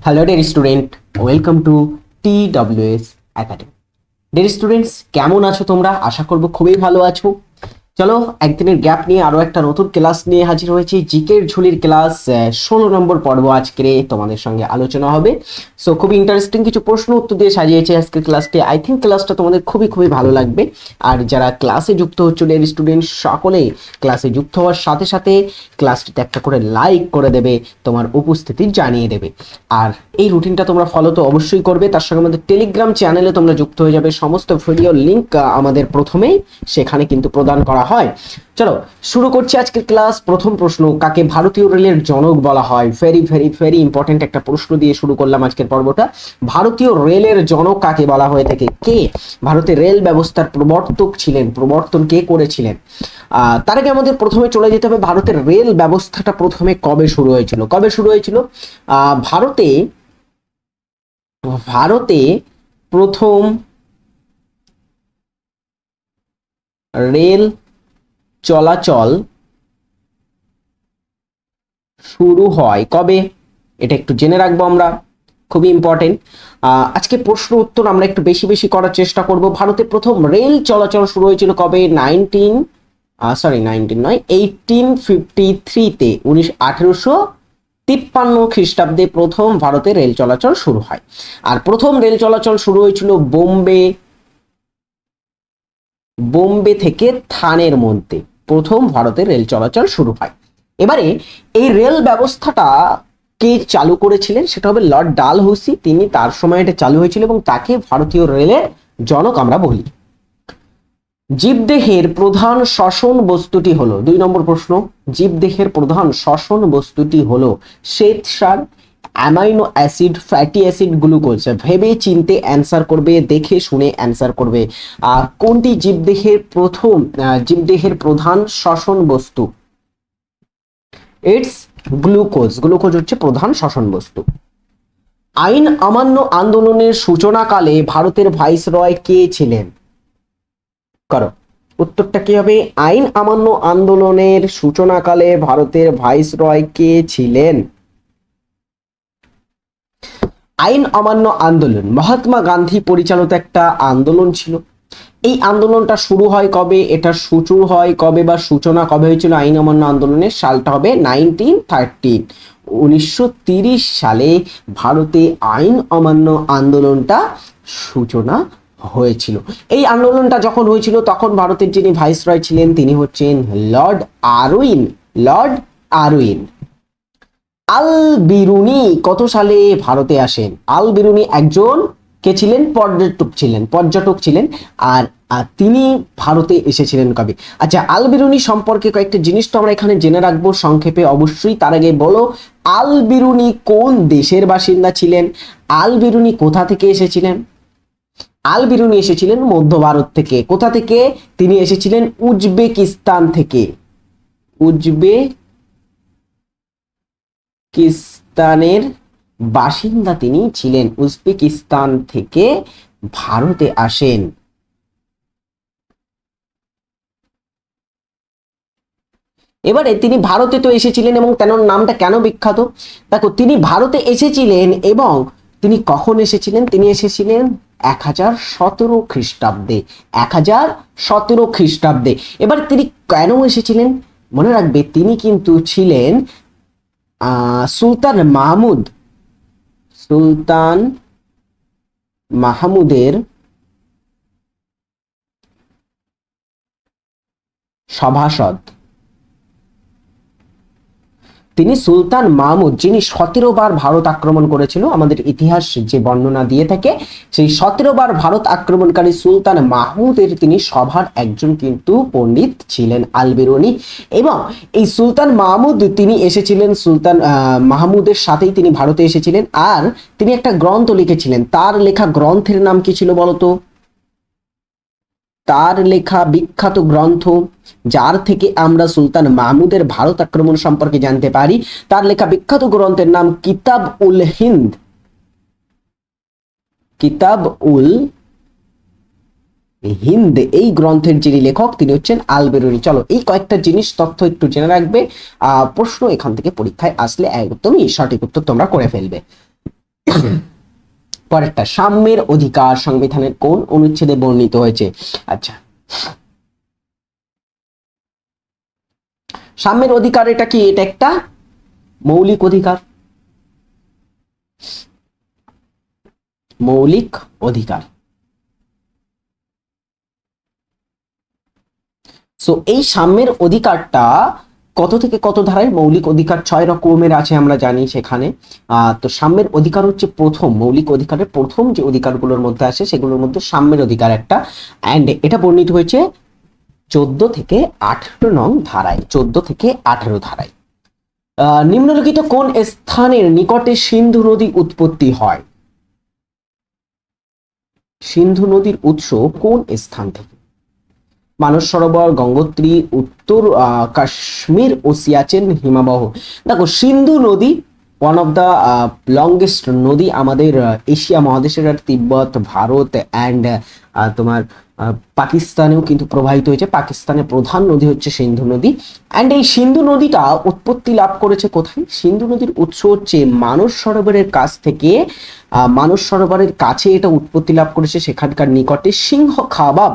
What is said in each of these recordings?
Hello dear student welcome to T WS academy dear students কেমন আছো তোমরা? আশা করব খুবই ভালো আছো। চলো, একদিনের গ্যাপ নিয়ে আরও একটা নতুন ক্লাস নিয়ে হাজির হয়েছি। জিকের ঝুলির ক্লাস ষোলো নম্বর পর্ব আজকে তোমাদের সঙ্গে আলোচনা হবে। সো খুবই ইন্টারেস্টিং কিছু প্রশ্ন উত্তর দিয়ে সাজিয়েছে আজকের ক্লাসটি আই থিঙ্ক ক্লাসটা তোমাদের খুবই খুবই ভালো লাগবে। আর যারা ক্লাসে যুক্ত হচ্ছে এর স্টুডেন্ট সকলেই ক্লাসে যুক্ত হওয়ার সাথে সাথে ক্লাসটিতে একটা করে লাইক করে দেবে, তোমার উপস্থিতি জানিয়ে দেবে। আর এই রুটিনটা তোমরা ফলো তো অবশ্যই করবে। তার সঙ্গে আমাদের টেলিগ্রাম চ্যানেলে তোমরা যুক্ত হয়ে যাবে। সমস্ত ভিডিও লিঙ্ক আমাদের প্রথমেই সেখানে কিন্তু প্রদান করা হয়। চলো, শুরু করছি আজকের ক্লাস প্রথম প্রশ্ন, কাকে ভারতীয় রেলের জনক বলা হয়? ভেরি ভেরি ভেরি ইম্পর্টেন্ট একটা প্রশ্ন দিয়ে শুরু করলাম আজকের পর্বটা। ভারতীয় রেলের জনক কাকে বলা হয়ে থাকে? কে? ভারতের রেল ব্যবস্থার প্রবর্তক ছিলেন। প্রবর্তন কে করেছিলেন? তার আগে আমাদের প্রথমে চলে যেতে হবে, ভারতের রেল ব্যবস্থাটা প্রথমে কবে শুরু হয়েছিল? কবে শুরু হয়েছিল? ভারতে ভারতে প্রথম রেল চলাচল শুরু হয় কবে? এটা একটু জেনে রাখব আমরা। খুবই ইম্পর্টেন্ট আজকে প্রশ্ন উত্তর আমরা একটু বেশি বেশি করার চেষ্টা করব। ভারতে প্রথম রেল চলাচল শুরু হয়েছিল কবে? নাইনটিন সরি নাইনটিন নয় এইটিন ফিফটি থ্রিতে উনিশ আঠেরোশো তিপ্পান্ন খ্রিস্টাব্দে প্রথম ভারতে রেল চলাচল শুরু হয়। আর প্রথম রেল চলাচল শুরু হয়েছিল বোম্বে বোম্বে থেকে থানের মধ্যে প্রথম ভারতের রেল চলাচল শুরু হয়। এবারে এই রেল ব্যবস্থাটা কে চালু করেছিলেন সেটা হবে লর্ড ডালহৌসি। তিনি তার সময় এটা চালু হয়েছিল এবং তাকে ভারতীয় রেলের জনক আমরা বলি। জীবদেহের প্রধান শ্বসন বস্তুটি হলো, দুই নম্বর প্রশ্ন, জীবদেহের প্রধান শ্বসন বস্তুটি হলো শ্বেত সার amino acid, fatty acid glucose ভেবে চিনতে অ্যান্সার করবে, দেখে শুনে অ্যান্সার করবে। কোনটি জীবদেহের প্রথম জীবদেহের প্রধান শ্বসন বস্তু? ইটস গ্লুকোজ গ্লুকোজ হচ্ছে প্রধান শ্বসন বস্তু। আইন অমান্য আন্দোলনের সূচনাকালে ভারতের ভাইসরয় কে ছিলেন? করো। উত্তরটা কি হবে? আইন অমান্য আন্দোলনের সূচনাকালে ভারতের ভাইসরয় কে ছিলেন? আইন অমান্য আন্দোলন। মহাত্মা গান্ধী পরিচালিত একটা আন্দোলন ছিল। এই আন্দোলনটা শুরু হয় কবে? এটা সূচু হয় কবে বা সূচনা কবে হয়েছিল আইন অমান্য আন্দোলনের? সালটা হবে নাইনটিন থার্টিন উনিশশো সালে ভারতে আইন অমান্য আন্দোলনটা সূচনা হয়েছিল। এই আন্দোলনটা যখন হয়েছিল, তখন ভারতের যিনি ভাইসরয় ছিলেন, তিনি হচ্ছেন Lord Irwin. Lord Irwin. Al Biruni কত সালে ভারতে আসেন? আল বিরুনি একজন কে ছিলেন? পর্যটক ছিলেন পর্যটক ছিলেন, আর তিনি ভারতে এসেছিলেন কবে? আচ্ছা আল বিরুনি সম্পর্কে কয়েকটা জিনিস তো আমরা এখানে জেনে রাখব, সংক্ষেপে অবশ্যই। তার আগে বলো আল বিরুনি কোন দেশের বাসিন্দা ছিলেন? আল বিরুনি কোথা থেকে এসেছিলেন? আল বিরুনি এসেছিলেন মধ্য ভারত থেকে। কোথা থেকে? তিনি এসেছিলেন উজবেকিস্তান থেকে। উজবে উজবেকিস্তানের বাসিন্দা তিনি ছিলেন, উজবেকিস্তান থেকে ভারতে আসেন। এবারে তিনি ভারতে তো এসেছিলেন এবং তেনার নামটা কেন বিখ্যাত? দেখো, তিনি ভারতে এসেছিলেন এবং তিনি কখন এসেছিলেন? তিনি এসেছিলেন এক হাজার সতেরো খ্রিস্টাব্দে, এক হাজার সতেরো খ্রিস্টাব্দে। এবার তিনি কেন এসেছিলেন? মনে রাখবে, তিনি কিন্তু ছিলেন সুলতান মাহমুদ। সুলতান মাহমুদের সভাসদ। তিনি সুলতান মাহমুদ, যিনি সতেরো বার ভারত আক্রমণ করেছিল, আমাদের ইতিহাস যে বর্ণনা দিয়ে থাকে, সেই সতেরো বার ভারত আক্রমণকারী সুলতান মাহমুদের তিনি সভার একজন কিন্তু পণ্ডিত ছিলেন আলবেরনি এবং এই সুলতান মাহমুদ তিনি এসেছিলেন, সুলতান মাহমুদের সাথেই তিনি ভারতে এসেছিলেন। আর তিনি একটা গ্রন্থ লিখেছিলেন, তার লেখা গ্রন্থের নাম কি ছিল বলতো? তার লেখা বিখ্যাত গ্রন্থ, যার থেকে আমরা সুলতান মাহমুদের ভারত আক্রমণ সম্পর্কে জানতে পারি, তার লেখা বিখ্যাত গ্রন্থের নাম কিতাব উল হিন্দ। কিতাব উল হিন্দ, এই গ্রন্থের যিনি লেখক, তিনি হচ্ছেন আলবেরুনি। চলো, এই কয়েকটা জিনিস, তথ্য একটু জেনে রাখবে। প্রশ্ন এখান থেকে পরীক্ষায় আসলে একদমই সঠিক উত্তর তোমরা করে ফেলবে। পরেরটা, সাম্যের অধিকার সংবিধানের কোন অনুচ্ছেদে বর্ণিত হয়েছে? আচ্ছা। সাম্যের অধিকার এটা কি? এটা একটা মৌলিক অধিকার। মৌলিক অধিকার। সো এই সাম্যের অধিকারটা কত থেকে কত ধারায় মৌলিক অধিকার ছয় রকমের আছে আমরা জানি সেখানে। তো সাম্যের অধিকার হচ্ছে প্রথম, মৌলিক অধিকারের প্রথম যে অধিকারগুলোর মধ্যে আসে সেগুলোর মধ্যে সাম্যের অধিকার একটা। অ্যান্ড এটা বর্ণিত হয়েছে চোদ্দ থেকে আঠেরো নং ধারায়, চোদ্দ থেকে আঠেরো ধারায়। নিম্নলিখিত কোন স্থানের নিকটে সিন্ধু নদী উৎপত্তি হয়? সিন্ধু নদীর উৎস কোন স্থান থেকে? মানস সরোবর, গঙ্গোত্রী, উত্তর কাশ্মীর ও সিয়াচেন হিমাবহ। দেখো, সিন্ধু নদী ওয়ান অফ দ্য লংগেস্ট নদী আমাদের এশিয়া মহাদেশের আর তিব্বত, ভারত অ্যান্ড তোমার পাকিস্তানেও কিন্তু প্রবাহিত হয়েছে। পাকিস্তানের প্রধান নদী হচ্ছে সিন্ধু নদী। অ্যান্ড এই সিন্ধু নদীটা উৎপত্তি লাভ করেছে কোথায়? সিন্ধু নদীর উৎস হচ্ছে মানস সরোবরের কাছ থেকে মানস সরোবরের কাছে এটা উৎপত্তি লাভ করেছে সেখানকার নিকটে সিংহ খাবাব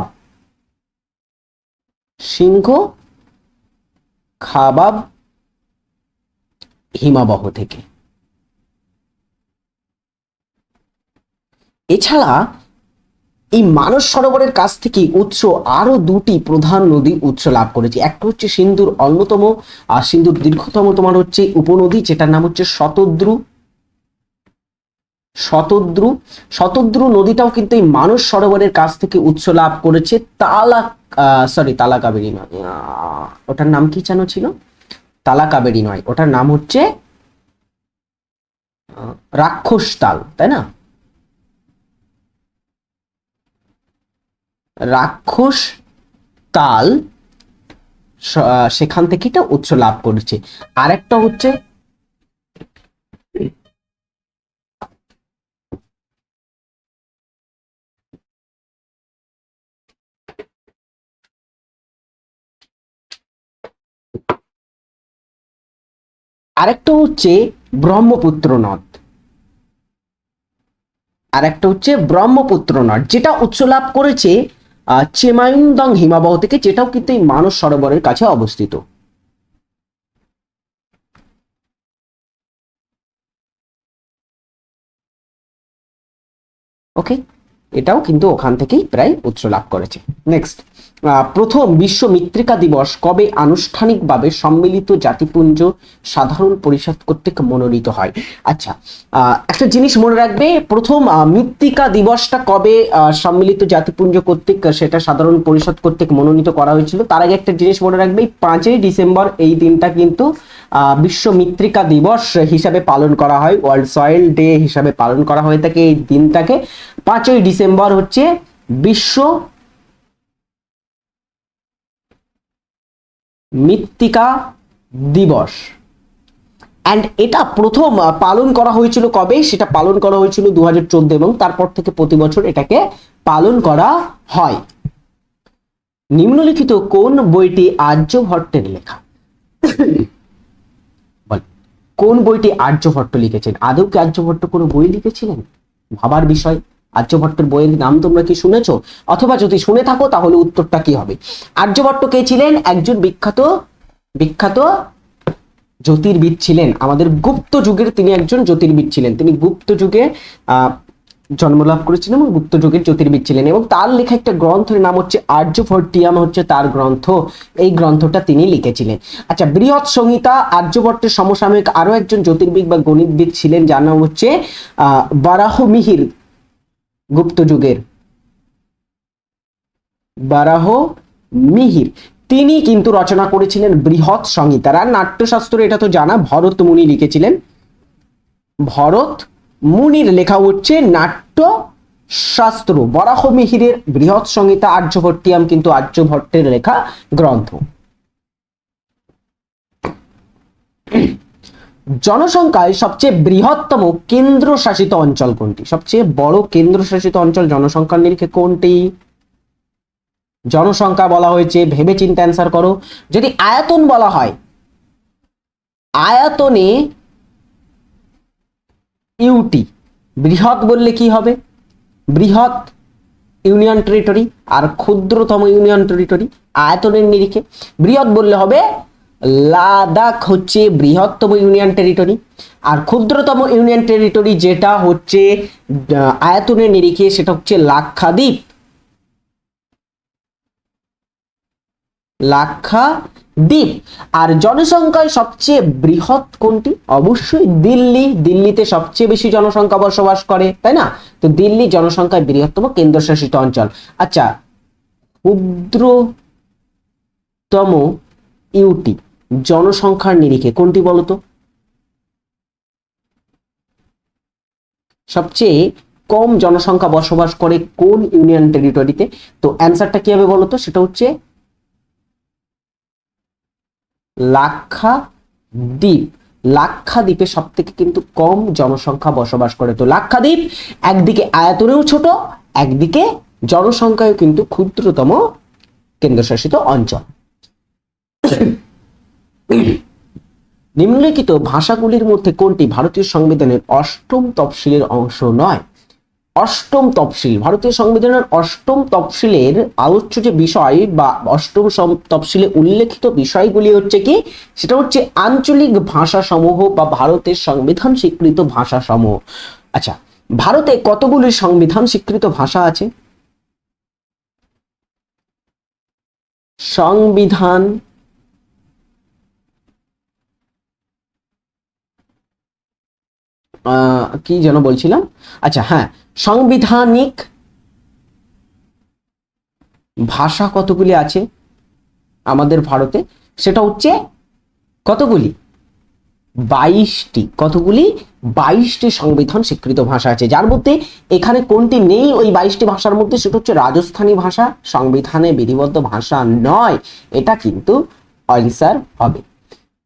সিংহ, খাবাব, হিমাবহ থেকে। এছাড়া এই মানস সরোবরের কাছ থেকে উৎস আরও দুটি প্রধান নদী উৎস লাভ করেছে। একটা হচ্ছে সিন্ধুর অন্যতম, আর সিন্ধুর দীর্ঘতম তোমার হচ্ছে উপনদী, যেটার নাম হচ্ছে শতদ্রু। শতদ্রু শতদ্রু নদীটাও কিন্তু এই মানস সরোবরের কাছ থেকে উৎস লাভ করেছে তালা সরি তালা কাবেরী নয়। ওটার নাম কি যেন ছিল? তালা কাবেরী নয়। ওটার নাম হচ্ছে রাক্ষস তাল, তাই না? রাক্ষস তাল সেখান থেকে এটা উৎস লাভ করেছে। আরেকটা হচ্ছে আরেকটা হচ্ছে ব্রহ্মপুত্র নদ। আরেকটা হচ্ছে ব্রহ্মপুত্র নদ যেটা উৎস লাভ করেছে আহ, চেমায়ুংদং হিমাবহ থেকে যেটাও কিন্তু এই মানস সরোবরের কাছে অবস্থিত। ওকে এটাও কিন্তু ওখান থেকেই প্রায় উৎস লাভ করেছে। নেক্সট প্রথম বিশ্ব মৃত্তিকা দিবস কবে আনুষ্ঠানিকভাবে সম্মিলিত জাতিপুঞ্জ সাধারণ পরিষদ কর্তৃক মনোনীত হয়? আচ্ছা একটা জিনিস মনে রাখবে, প্রথম মৃত্তিকা দিবসটা কবে সম্মিলিত জাতিপুঞ্জ কর্তৃক, সেটা সাধারণ পরিষদ কর্তৃক মনোনীত করা হয়েছিল। তার আগে একটা জিনিস মনে রাখবে পাঁচই ডিসেম্বর এই দিনটা কিন্তু বিশ্ব মৃত্তিকা দিবস হিসাবে পালন করা হয়, ওয়ার্ল্ড সয়েল ডে হিসাবে পালন করা হয়ে থাকে এই দিনটাকে। পাঁচই ডিসেম্বর হচ্ছে বিশ্ব মৃত্তিকা দিবস। অ্যান্ড এটা প্রথম পালন করা হয়েছিল কবে? সেটা পালন করা হয়েছিল দু হাজার এবং তারপর থেকে প্রতি বছর এটাকে পালন করা হয়। নিম্নলিখিত কোন বইটি আর্যভট্টের লেখা? কোন বইটি আর্যভট্ট লিখেছেন? আদৌ কি আর্যভট্ট কোনো বই লিখেছিলেন? ভাবার বিষয়। আর্যভট্টের বইয়ের নাম তোমরা কি শুনেছ? অথবা যদি শুনে থাকো, তাহলে উত্তরটা কি হবে? আর্যভট্ট কে ছিলেন? একজন বিখ্যাত বিখ্যাত জ্যোতির্বিদ ছিলেন। আমাদের গুপ্ত যুগের তিনি একজন জ্যোতির্বিদ ছিলেন। তিনি গুপ্ত যুগে জন্মলাভ করেছিলেন এবং গুপ্ত যুগের জ্যোতির্বিদ ছিলেন এবং তার লেখা একটা গ্রন্থের নাম হচ্ছে আর্যভট্টিয়াম হচ্ছে তার গ্রন্থ। এই গ্রন্থটা তিনি লিখেছিলেন। আচ্ছা বৃহৎ সংহিতা, আর্যভট্টের সমসাময়িক আরও একজন জ্যোতির্বিদ বা গণিতবিদ ছিলেন, যার নাম হচ্ছে আহ বারাহ মিহির গুপ্ত যুগের। বারাহ মিহির। তিনি কিন্তু রচনা করেছিলেন বৃহৎ সংহিতার। আর নাট্যশাস্ত্র এটা তো জানা, ভরত মুনি লিখেছিলেন। ভরত মুনির লেখা হচ্ছে নাট্য শাস্ত্র বরাহ মিহিরের বৃহৎ সংহিতা আর্যভট্টিয়াম কিন্তু আর্যভট্টের লেখা গ্রন্থ। জনসংখ্যায় সবচেয়ে বৃহত্তম কেন্দ্রশাসিত অঞ্চল কোনটি? সবচেয়ে বড় কেন্দ্রশাসিত অঞ্চল জনসংখ্যার নিরিখে কোনটি? জনসংখ্যা বলা হয়েছে ভেবে চিন্তে অ্যান্সার করো। যদি আয়তন বলা হয়, আয়তনে ইউটি বৃহৎ বললে কি হবে? বৃহৎ ইউনিয়ন টেরিটরি আর ক্ষুদ্রতম ইউনিয়ন টেরিটরি আয়তনের নিরিখে। বৃহৎ বললে হবে লাদাখ হচ্ছে বৃহত্তম ইউনিয়ন টেরিটরি আর ক্ষুদ্রতম ইউনিয়ন টেরিটরি যেটা হচ্ছে আয়তনের নিরিখে সেটা হচ্ছে লাক্ষাদ্বীপ। লাক্ষাদ্বীপ। আর জনসংখ্যায় সবচেয়ে বৃহৎ কোনটি? অবশ্যই দিল্লি। দিল্লিতে সবচেয়ে বেশি জনসংখ্যা বসবাস করে, তাই না? তো দিল্লি জনসংখ্যায় বৃহত্তম কেন্দ্রশাসিত অঞ্চল। আচ্ছা ক্ষুদ্রতম ইউটি। জনসংখ্যার নিরিখে। কোনটি বলতো? সবচেয়ে কম জনসংখ্যা বসবাস করে কোন ইউনিয়ন টেরিটরিতে তো অ্যান্সারটা কি হবে বলতো? সেটা হচ্ছে লাক্ষা লাক্ষাদ্বীপ। লাক্ষাদ্বীপে সব থেকে কিন্তু কম জনসংখ্যা বসবাস করে। তো লাক্ষাদ্বীপ একদিকে আয়তনেও ছোট, একদিকে জনসংখ্যায় কিন্তু ক্ষুদ্রতম কেন্দ্রশাসিত অঞ্চল। নিম্নলিখিত ভাষাগুলির মধ্যে কোনটি ভারতীয় সংবিধানের অষ্টম তফসিলের অংশ নয়? অষ্টম তফসিল, ভারতীয় সংবিধানের অষ্টম তফসিলের আলোচ্য যে বিষয় বা অষ্টম তফসিলে উল্লেখিত বিষয়গুলি হচ্ছে কি? সেটা হচ্ছে আঞ্চলিক ভাষা সমূহ বা ভারতের সংবিধান স্বীকৃত ভাষা সমূহ আচ্ছা ভারতে কতগুলি সংবিধান স্বীকৃত ভাষা আছে? সংবিধান কি যেন বলছিলাম? আচ্ছা হ্যাঁ সাংবিধানিক ভাষা কতগুলি আছে আমাদের ভারতে? সেটা হচ্ছে কতগুলি? বাইশটি। কতগুলি? বাইশটি সংবিধান স্বীকৃত ভাষা আছে। যার মধ্যে এখানে কোনটি নেই ওই বাইশটি ভাষার মধ্যে? সেটা হচ্ছে রাজস্থানী ভাষা। সংবিধানে বিধিবদ্ধ ভাষা নয়। এটা কিন্তু অ্যান্সার হবে।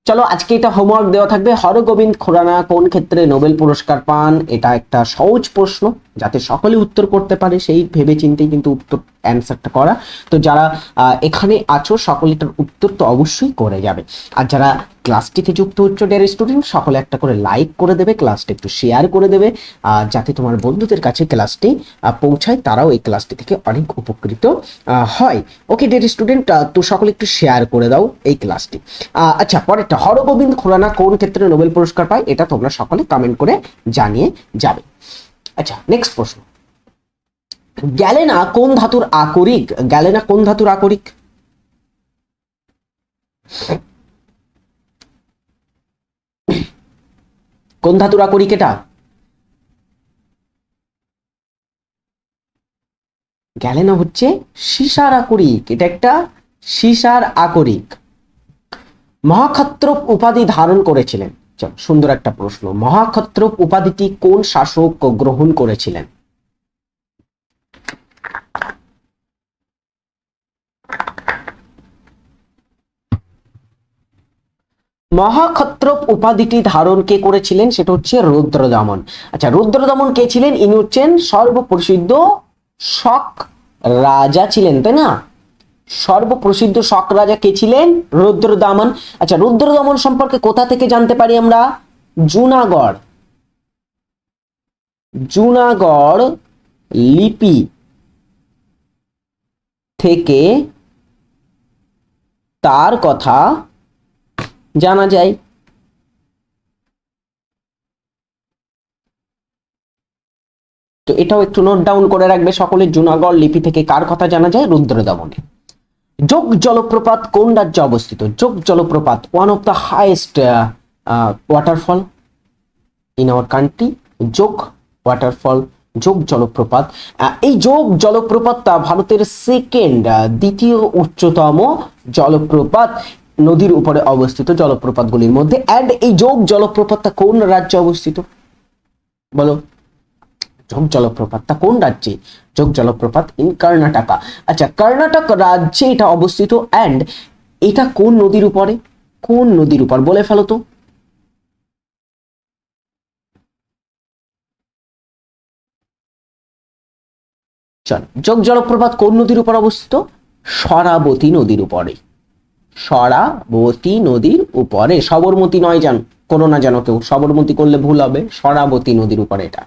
চলো, আজকে এটা হোমওয়ার্ক দেওয়া থাকবে। হরগোবিন্দ খুরানা কোন ক্ষেত্রে নোবেল পুরস্কার পান? এটা একটা সহজ প্রশ্ন, যাতে সকলে উত্তর করতে পারে। সেই ভেবে চিন্তেই কিন্তু উত্তর অ্যান্সারটা করা। তো যারা এখানে আছো, সকলে এটার উত্তর তো অবশ্যই করে যাবে। আর যারা ক্লাসটিতে যুক্ত হচ্ছে ডেয়ার স্টুডেন্ট সকলে একটা করে লাইক করে দেবে ক্লাসটা একটু শেয়ার করে দেবে যাতে তোমার বন্ধুদের কাছে ক্লাসটি পৌঁছায়, তারাও এই ক্লাসটি থেকে অনেক উপকৃত হয়। ওকে ডেয়ার স্টুডেন্ট তো সকলে একটু শেয়ার করে দাও এই ক্লাসটি আচ্ছা পরেরটা হরগোবিন্দ খুরানা কোন ক্ষেত্রে নোবেল পুরস্কার পায়? এটা তোমরা সকলে কমেন্ট করে জানিয়ে যাবে। আচ্ছা নেক্সট প্রশ্ন। গ্যালেনা কোন ধাতুর আকরিক? গ্যালেনা কোন ধাতুর আকরিক? কোন ধাতুর আকরিক এটা? গ্যালেনা হচ্ছে সীসার আকরিক। এটা একটা সীসার আকরিক। মহাক্ষত্রপ উপাধি ধারণ করেছিলেন। সুন্দর একটা প্রশ্ন। মহাক্ষত্রপ উপাধিটি কোন শাসক গ্রহণ করেছিলেন? মহাক্ষত্রপ উপাধিটি ধারণ কে করেছিলেন? সেটা হচ্ছে রুদ্রদমন। আচ্ছা রুদ্রদমন কে ছিলেন? ইনি হচ্ছেন সর্বপ্রসিদ্ধ শক রাজা ছিলেন, তাই না? সর্বপ্রসিদ্ধ শক রাজা কে ছিলেন? রুদ্রদমন। আচ্ছা রুদ্রদমন সম্পর্কে কোথা থেকে জানতে পারি আমরা? জুনাগড়। জুনাগড় লিপি থেকে তার কথা জানা যায়। তো এটাও একটু নোট ডাউন করে রাখবে সকলে, জুনাগড় লিপি থেকে কার কথা জানা যায়? রুদ্রদমনে। যোগ জলপ্রপাত কোন রাজ্যে অবস্থিত? যোগ জলপ্রপাত one of the highest waterfall in our country Jog waterfall Jog জলপ্রপাত। এই যোগ জলপ্রপাতটা ভারতের সেকেন্ড দ্বিতীয় উচ্চতম জলপ্রপাত। নদীর উপরে অবস্থিত জলপ্রপাতগুলির মধ্যে অ্যান্ড এই যোগ জলপ্রপাতটা কোন রাজ্যে অবস্থিত? বলো। যোগ জলপ্রপাতটা কোন রাজ্যে? যোগ জলপ্রপাত ইন কর্ণাটকা আচ্ছা কর্ণাটক রাজ্যে এটা অবস্থিত অ্যান্ড এটা কোন নদীর উপরে? কোন নদীর উপর? বলে ফেলো তো। চল, যোগ জলপ্রপাত কোন নদীর উপর অবস্থিত? সরাবতী নদীর উপরে। সরাবতী নদীর উপরে। সবরমতী নয় জান, কোনো না জানো কেউ। সবরমতী করলে ভুল হবে সরাবতী নদীর উপরে এটা।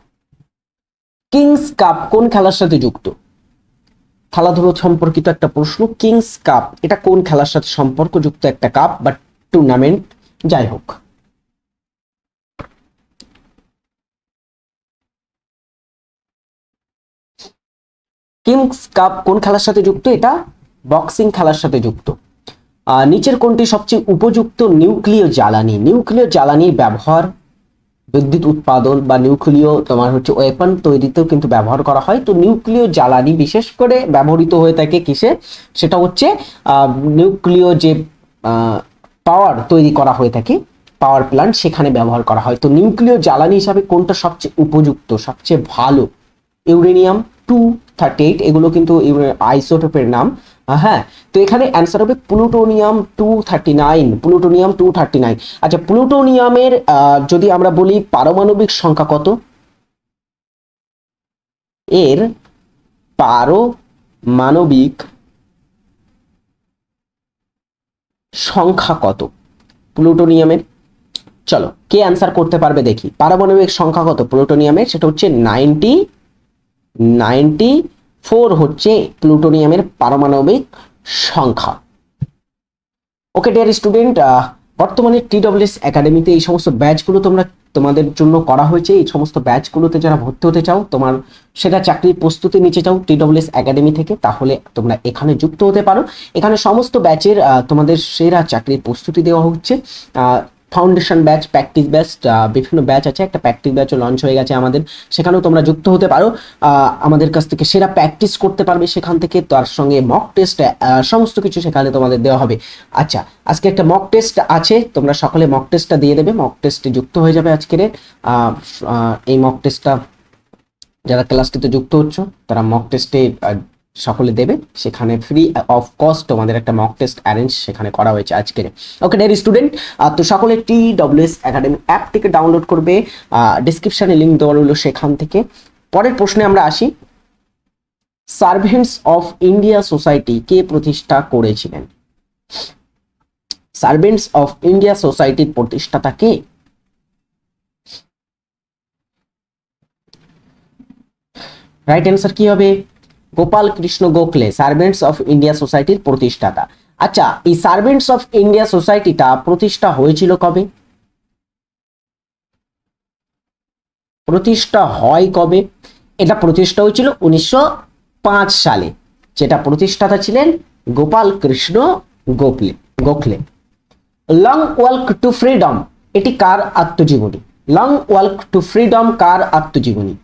কিংস কাপ কোন খেলার সাথে যুক্ত? খেলাধুলো সম্পর্কিত একটা প্রশ্ন। কিংস কাপ, এটা কোন খেলার সাথে সম্পর্কযুক্ত একটা কাপ বা টুর্নামেন্ট যাই হোক। কিংস কাপ কোন খেলার সাথে যুক্ত? এটা বক্সিং খেলার সাথে যুক্ত। নিচের কোনটি সবচেয়ে উপযুক্ত নিউক্লিয় জ্বালানি? নিউক্লিয় জ্বালানির ব্যবহার বিদ্যুৎ উৎপাদন বা নিউক্লিয় তোমার হচ্ছে ওয়েপন তৈরিতেও কিন্তু ব্যবহার করা হয়। তো নিউক্লিয় জ্বালানি বিশেষ করে ব্যবহৃত হয়ে থাকে কিসে? সেটা হচ্ছে নিউক্লিয় যে পাওয়ার তৈরি করা হয়ে থাকে পাওয়ার প্ল্যান্ট সেখানে ব্যবহার করা হয়। তো নিউক্লিয় জ্বালানি হিসাবে কোনটা সবচেয়ে উপযুক্ত, সবচেয়ে ভালো? ইউরেনিয়াম টু থার্টি এইট, এগুলো কিন্তু আইসোটোপের নাম। হ্যাঁ তো এখানে অ্যান্সার হবে plutonium two thirty nine plutonium two thirty nine আচ্ছা প্লুটোনিয়ামের যদি আমরা বলি পারমাণবিক সংখ্যা কত? এর পারমাণবিক সংখ্যা কত? প্লুটোনিয়ামের চলো, কে অ্যান্সার করতে পারবে দেখি। পারমাণবিক সংখ্যা কত? প্লুটোনিয়ামের সেটা হচ্ছে নাইনটি নাইনটি ফোর হচ্ছে প্লুটোনিয়ামের পারমাণবিক সংখ্যা। ওকে ডিয়ার স্টুডেন্ট বর্তমানে টিডব্লিউএস একাডেমিতে এই সমস্ত ব্যাচগুলো তোমরা তোমাদের জন্য করা হয়েছে। এই সমস্ত ব্যাচগুলোতে যারা ভর্তি হতে চাও, তোমার সেটা চাকরির প্রস্তুতি নিতে চাও টিডব্লিউএস একাডেমি থেকে, তাহলে তোমরা এখানে যুক্ত হতে পারো। এখানে সমস্ত ব্যাচের তোমাদের সেরা চাকরির প্রস্তুতি দেওয়া হচ্ছে। ফাউন্ডেশন ব্যাচ প্র্যাকটিস ব্যাচ বিভিন্ন ব্যাচ আছে, একটা প্র্যাকটিস ব্যাচও লঞ্চ হয়ে গেছে আমাদের। সেখানেও তোমরা যুক্ত হতে পারো। আমাদের কাছ থেকে সেরা প্র্যাকটিস করতে পারবে সেখান থেকে, তার সঙ্গে মক টেস্ট সমস্ত কিছু সেখানে তোমাদের দেওয়া হবে। আচ্ছা আজকে একটা মক টেস্ট আছে, তোমরা সকলে মক টেস্টটা দিয়ে দেবে। মক টেস্টে যুক্ত হয়ে যাবে আজকের এই মক টেস্টটা যারা ক্লাসটিতে যুক্ত হচ্ছ, তারা মক টেস্টে সকলে দেবে। সেখানে ফ্রি অফ কস্ট তোমাদের একটা মক টেস্ট অ্যারেঞ্জ সেখানে করা হয়েছে আজকের। ওকে ডেয়ার স্টুডেন্ট তো সকলে T W S academy app থেকে ডাউনলোড করবে। ডিসক্রিপশনে লিঙ্ক দেওয়া রইল সেখান থেকে। পরের প্রশ্নে আমরা আসি। সার্ভেন্টস অফ ইন্ডিয়া সোসাইটি কে প্রতিষ্ঠা করেছিলেন? সার্ভেন্টস অফ ইন্ডিয়া সোসাইটির প্রতিষ্ঠাতা কে? রাইট অ্যান্সার কি হবে? Gopal Krishna Gokhale servants of India সোসাইটির প্রতিষ্ঠাতা। আচ্ছা এই সার্ভেন্টস অফ ইন্ডিয়া সোসাইটিটা প্রতিষ্ঠা হয়েছিল কবে? প্রতিষ্ঠা হয় কবে? এটা প্রতিষ্ঠা হয়েছিল উনিশশো পাঁচ সালে। যেটা প্রতিষ্ঠাতা ছিলেন Gopal Krishna Gokhale Gokhale. Long walk to freedom, এটি কার আত্মজীবনী? লং ওয়ার্ক টু ফ্রিডম কার আত্মজীবনী?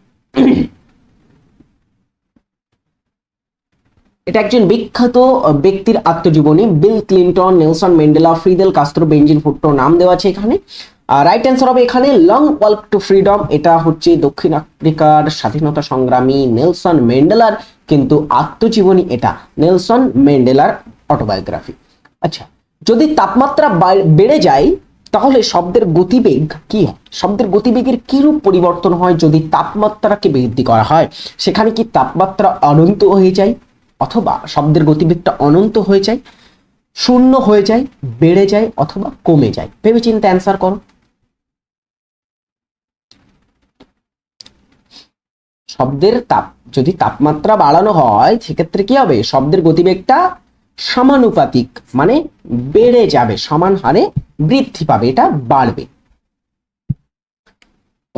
এটা একজন বিখ্যাত ব্যক্তির আত্মজীবনী, Bill Clinton, Nelson Mandela Fidel Castro, Benazir Bhutto নাম দেওয়া আছে এখানে। রাইট অ্যান্সার হবে এখানে লং ওয়ার্ক টু ফ্রিডম এটা হচ্ছে দক্ষিণ আফ্রিকার স্বাধীনতা সংগ্রামী নেলসন ম্যান্ডেলার কিন্তু আত্মজীবনী এটা, নেলসন ম্যান্ডেলার অটোবায়োগ্রাফি আচ্ছা যদি তাপমাত্রা বেড়ে যায়, তাহলে শব্দের গতিবেগ কি হয়? শব্দের গতিবেগের কিরূপ পরিবর্তন হয় যদি তাপমাত্রাকে বৃদ্ধি করা হয়? সেখানে কি তাপমাত্রা অনন্ত হয়ে যায়? অথবা শব্দের গতিবেগটা অনন্ত হয়ে যায়, শূন্য হয়ে যায়, বেড়ে যায় অথবা কমে যায়। ভেবে চিন্তা অ্যান্সার করো। শব্দের তাপ, যদি তাপমাত্রা বাড়ানো হয়, সেক্ষেত্রে কি হবে? শব্দের গতিবেগটা সমানুপাতিক মানে বেড়ে যাবে, সমান হারে বৃদ্ধি পাবে, এটা বাড়বে।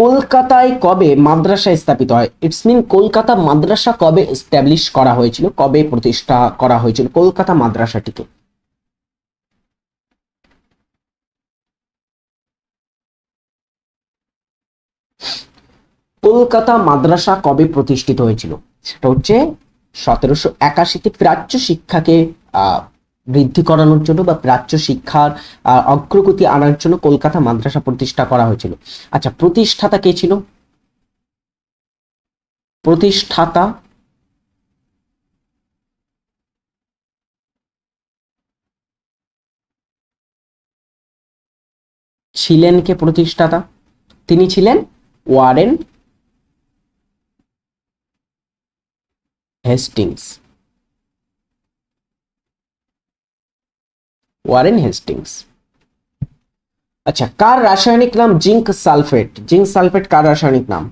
কলকাতায় কবে মাদ্রাসা স্থাপিত হয়? ইটস মিন কলকাতা মাদ্রাসা কবে এস্টাবলিশ করা হয়েছিল? কবে প্রতিষ্ঠা করা হয়েছিল? কলকাতা মাদ্রাসাটিকে। কলকাতা মাদ্রাসা কবে প্রতিষ্ঠিত হয়েছিল? সেটা হচ্ছে সতেরোশো একাশিতে প্রাচ্য শিক্ষাকে বৃদ্ধি করানোর জন্য বা প্রাচ্য শিক্ষার অগ্রগতি আনার জন্য কলকাতা মাদ্রাসা প্রতিষ্ঠা করা হয়েছিল। আচ্ছা প্রতিষ্ঠাতা কে ছিল? প্রতিষ্ঠাতা ছিলেন কে প্রতিষ্ঠাতা? তিনি ছিলেন ওয়ারেন হেস্টিংস। ওয়ারেন হেস্টিংস আচ্ছা কার রাসায়নিক নাম জিঙ্ক সালফেট? জিঙ্ক সালফেট কার রাসায়নিক নাম?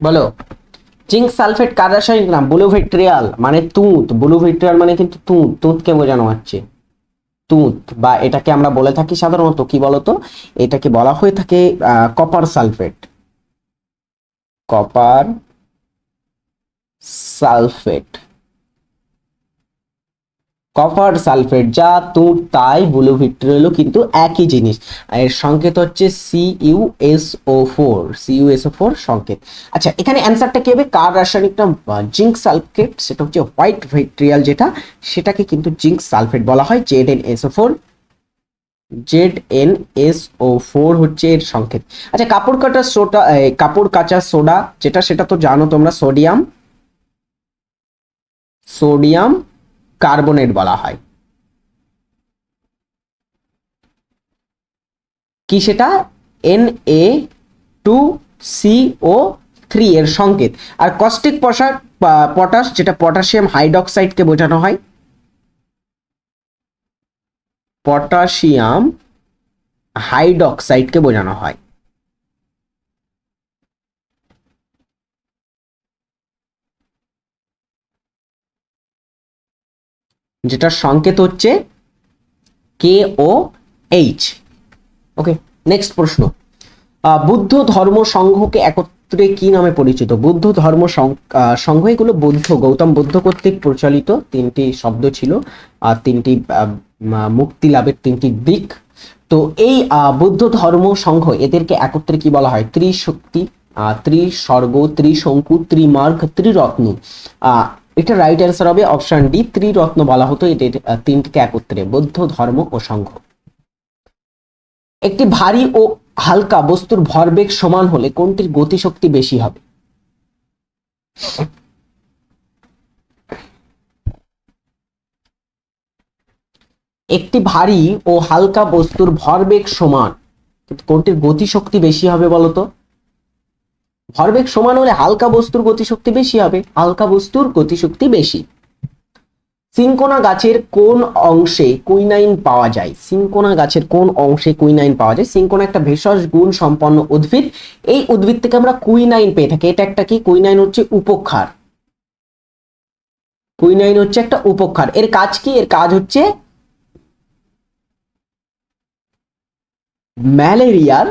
বলো। জিঙ্ক সালফেট কার রাসায়নিক নাম? ব্লু বুলুভেট্রিয়াল মানে তুঁত। ব্লু বুলুভেট্রিয়াল মানে কিন্তু তুঁত। তুঁতকে বোঝানো হচ্ছে। তুঁত, বা এটাকে আমরা বলে থাকি সাধারণত। কি বলতো? এটাকে বলা হয়ে থাকে copper sulphate copper sulphate copper sulphate যা তুঁত তাই ব্লু ভিট্রিয়ালও কিন্তু একই জিনিস। এর সংকেত হচ্ছে C U S O four C U S O four সংকেত। আচ্ছা এখানে অ্যান্সারটা কি হবে? কার রাসায়নিক নাম? জিঙ্ক সালফেট সেটা হচ্ছে হোয়াইট ভিট্রিয়াল যেটা, সেটাকে কিন্তু জিঙ্ক সালফেট বলা হয় Z N O four Z N S O four হচ্ছে এর সংকেত। আচ্ছা কাপড় কাটা সোডা কাপড় কাঁচা সোডা, যেটা সেটা তো জানো তোমরা, সোডিয়াম সোডিয়াম কার্বনেট বলা হয়। কি সেটা? N A two C O three এর সংকেত। আর কস্টিক পটাশ যেটা পটাশিয়াম হাইড্রক্সাইডকে বোঝানো হয় পটাশিয়াম হাইড্রক্সাইডকে বোঝানো হয়। যেটার সংকেত হচ্ছে কে ও এইচ ওকে নেক্সট প্রশ্ন। বুদ্ধ ধর্ম সংঘকে একত্রে কি নামে পরিচিত? বুদ্ধ ধর্ম সংঘ এগুলো বুদ্ধ, গৌতম বুদ্ধ কর্তৃক প্রচলিত। তিনটি শব্দ ছিল, আর তিনটি মুক্তি লাভের তিনটি দিক। তো এই বুদ্ধ ধর্ম সংঘ এদেরকে একত্রে কি বলা হয়? ত্রিশক্তি আহ, ত্রিস্বর্গ ত্রিশঙ্কু ত্রিমার্গ ত্রিরত্ন। এটা রাইট অ্যান্সার হবে অপশন ডি ত্রিরত্ন বলা হতো এদের তিনটিকে একত্রে বৌদ্ধ ধর্ম ও সংঘ। একটি ভারী ও হালকা বস্তুর ভরবেগ সমান হলে কোনটির গতিশক্তি বেশি হবে? একটি ভারী ও হালকা বস্তুর ভরবেগ সমান। কিন্তু কোনটির গতিশক্তি বেশি হবে বলতো? ভরবেগ সমান হলে হালকা বস্তুর গতিশক্তি বেশি হবে, হালকা বস্তুর গতিশক্তি বেশি। সিনকোনা গাছের কোন অংশে কুইনাইন পাওয়া যায়? সিনকোনা গাছের কোন অংশে কুইনাইন পাওয়া যায়? সিনকোনা একটা ভেষজ গুণ সম্পন্ন উদ্ভিদ। এই উদ্ভিদ থেকে আমরা কুইনাইন পেয়ে থাকি। এটা একটা কি? কুইনাইন হচ্ছে উপক্ষার। কুইনাইন হচ্ছে একটা উপক্ষার। এর কাজ কি? এর কাজ হচ্ছে ম্যালেরিয়ার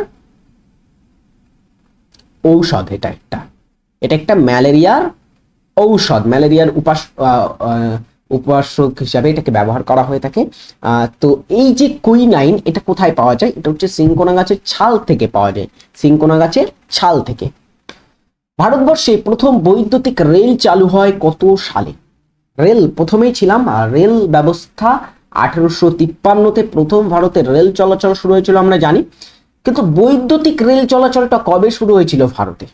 ঔষধ এটা একটা। এটা একটা ম্যালেরিয়ার ঔষধ। ম্যালেরিয়ার উপাস উপাসক হিসাবে এটাকে ব্যবহার করা হয়ে থাকে। তো এই যে কুইনাইন, এটা কোথায় পাওয়া যায়? এটা হচ্ছে সিংকোনা গাছের ছাল থেকে পাওয়া যায়। সিংকোনা গাছের ছাল থেকে। ভারতবর্ষে প্রথম বৈদ্যুতিক রেল চালু হয় কত সালে? রেল, প্রথমেই ছিলাম রেল ব্যবস্থা আঠেরোশো তিপ্পান্নতে প্রথম ভারতের রেল চলাচল শুরু হয়েছিল, আমরা জানি। কিন্তু বৈদ্যুতিক রেল চলাচলটা কবে শুরু হয়েছিল ভারতে?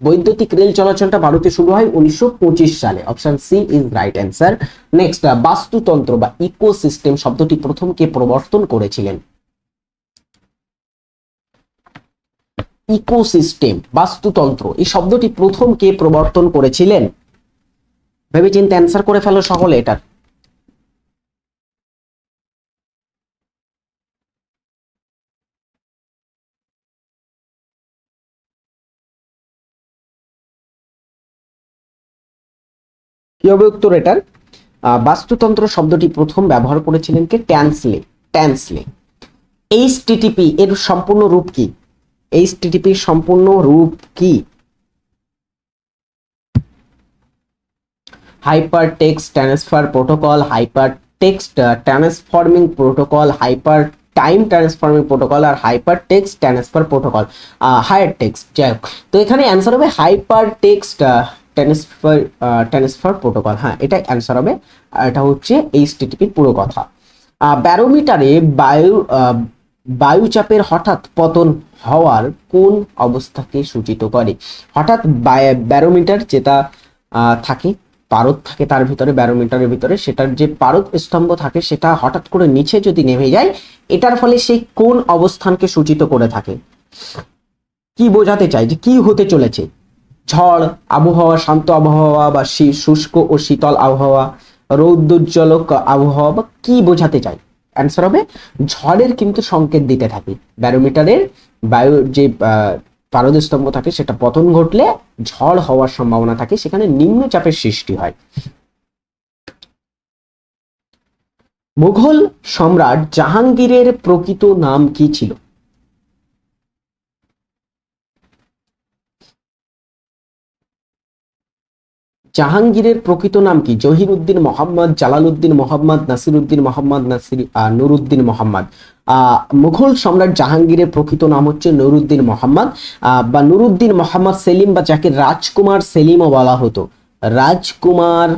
বৈদ্যুতিক রেল চলাচলটা ভারতে শুরু হয় উনিশশো পঁচিশ সালে। Option C is right answer. Next, বাস্তুতন্ত্র বা ইকোসিস্টেম শব্দটি প্রথম কে প্রবর্তন করেছিলেন। ইকোসিস্টেম, বাস্তুতন্ত্র, এই শব্দটি প্রথম কে প্রবর্তন করেছিলেন? ভেবে চিন্তে অ্যান্সার করে ফেলো সকলে এটার কি হবে উত্তর এটার? বাস্তুতন্ত্র শব্দটি প্রথম ব্যবহার করেছিলেন কে? Tansley Tansley. এইচটিটিপি এর সম্পূর্ণ রূপ কি? এইচটিটিপি সম্পূর্ণ রূপ কি? Hyper text transfer protocol hyper text transforming protocol hyper time transforming protocol আর hyper text transfer protocol higher text যাই হোক। তো এখানে অ্যান্সার হবে hyper text transfer transfer protocol হ্যাঁ এটাই অ্যান্সার হবে এটা হচ্ছে এইচটিটিপির পুরো কথা। ব্যারোমিটারে বায়ু বায়ুচাপের হঠাৎ পতন হওয়ার কোন অবস্থাকে সূচিত করে? হঠাৎ বায়- ব্যারোমিটার যেটা থাকে, পারদ থাকে তার ভিতরে, ব্যারোমিটারের ভিতরে, সেটার যে পারদ স্তম্ভ থাকে, সেটা হঠাৎ করে নিচে যদি নেমে যায়, এটার ফলে সেই কোন অবস্থানকে সূচিত করে থাকে? কি বোঝাতে চাই যে কি হতে চলেছে? ঝড়, আবহাওয়া, শান্ত আবহাওয়া বা শুষ্ক ও শীতল আবহাওয়া, রৌদ্রোজ্জ্বলক আবহাওয়া বা কি বোঝাতে চাই? অ্যান্সার হবে। ঝড়ের কিন্তু সংকেত দিতে থাকে। ব্যারোমিটারের বায়ুর যে পারদস্তম্ভ থাকে, সেটা পতন ঘটলে ঝড় হওয়ার সম্ভাবনা থাকে। সেখানে নিম্নচাপের সৃষ্টি হয়। মুঘল সম্রাট জাহাঙ্গীরের প্রকৃত নাম কি ছিল? জাহাঙ্গীরের প্রকৃত নাম কি? জহির উদ্দিন মোহাম্মদ জালালউদ্দিন মোহাম্মদ নাসির উদ্দিন মোহাম্মদ নাসির আহ, নুরুদ্দিন মোহাম্মদ। মুঘল সম্রাট জাহাঙ্গীরের প্রকৃত নাম হচ্ছে নুরুদ্দিন মোহাম্মদ। বা নুরুদ্দিন মোহাম্মদ সেলিম বা যাকে রাজকুমার সেলিমও বলা হতো। রাজকুমার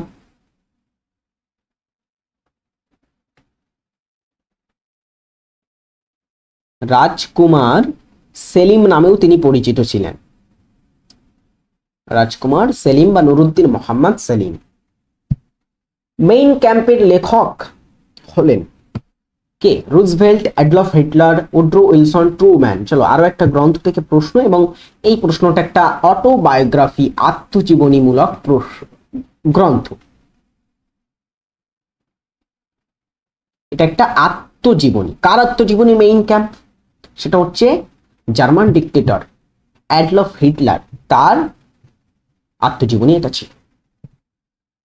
রাজকুমার সেলিম নামেও তিনি পরিচিত ছিলেন। রাজকুমার সেলিম বা নুরুদ্দিন মোহাম্মদ সেলিম। মেইন ক্যাম্পের লেখক হলেন কে? Roosevelt, Adolf Hitler, Woodrow Wilson, Truman. চলো আরও একটা গ্রন্থ থেকে প্রশ্ন এবং এই প্রশ্নটা একটা অটোবায়োগ্রাফি আত্মজীবনীমূলক প্রশ্ন, গ্রন্থ। এটা একটা আত্মজীবনী। কার আত্মজীবনী মেইন ক্যাম্প সেটা হচ্ছে জার্মান ডিক্টেটর অ্যাডলফ হিটলার। তার আত্মজীবনী এটা ছিল।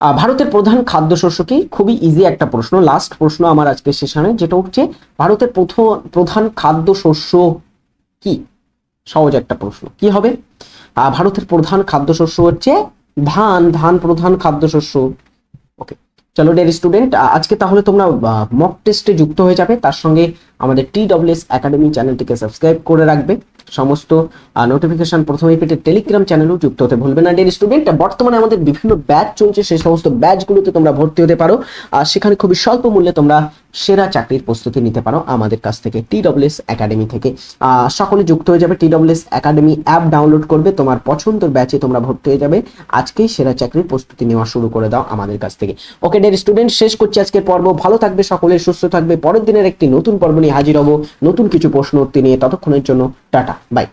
ভারতের প্রধান খাদ্যশস্য কি? খুবই ইজি একটা প্রশ্ন। লাস্ট প্রশ্ন আমার আজকে সেশনে, যেটা হচ্ছে ভারতের প্রথম প্রধান খাদ্যশস্য কি? সহজ একটা প্রশ্ন। কি হবে? ভারতের প্রধান খাদ্যশস্য হচ্ছে ধান ধান প্রধান খাদ্যশস্য। ওকে চলো ডের স্টুডেন্ট আজকে তাহলে তোমরা মক টেস্টে যুক্ত হয়ে যাবে। তার সঙ্গে আমাদের টি ডব্লিউএস একাডেমি চ্যানেলটিকে সাবস্ক্রাইব করে রাখবে। সমস্ত নোটিফিকেশন প্রথমেই পেতে টেলিগ্রাম চ্যানেলও যুক্ত হতে ভুলবে না ডিয়ার স্টুডেন্ট বর্তমানে আমাদের বিভিন্ন ব্যাচ চলছে, সেই সমস্ত ব্যাচগুলোতে তোমরা ভর্তি হতে পারো। আর সেখানে খুবই স্বল্প মূল্যে তোমরা সেরা চাকরির প্রস্তুতি নিতে পারো আমাদের কাছ থেকে টি ডব্লিউএস একাডেমি থেকে। সকলে যুক্ত হয়ে যাবে T WS academy app download করবে, তোমার পছন্দের ব্যাচে তোমরা ভর্তি হয়ে যাবে। আজকেই সেরা চাকরির প্রস্তুতি নেওয়া শুরু করে দাও আমাদের কাছ থেকে। ওকে ডের স্টুডেন্ট শেষ করছি আজকের পর্ব। ভালো থাকবে সকলে, সুস্থ থাকবে। পরের দিনের একটি নতুন পর্ব নিয়ে হাজির হব। নতুন কিছু প্রশ্ন উত্তর নিয়ে ততক্ষণের জন্য টাটা বাই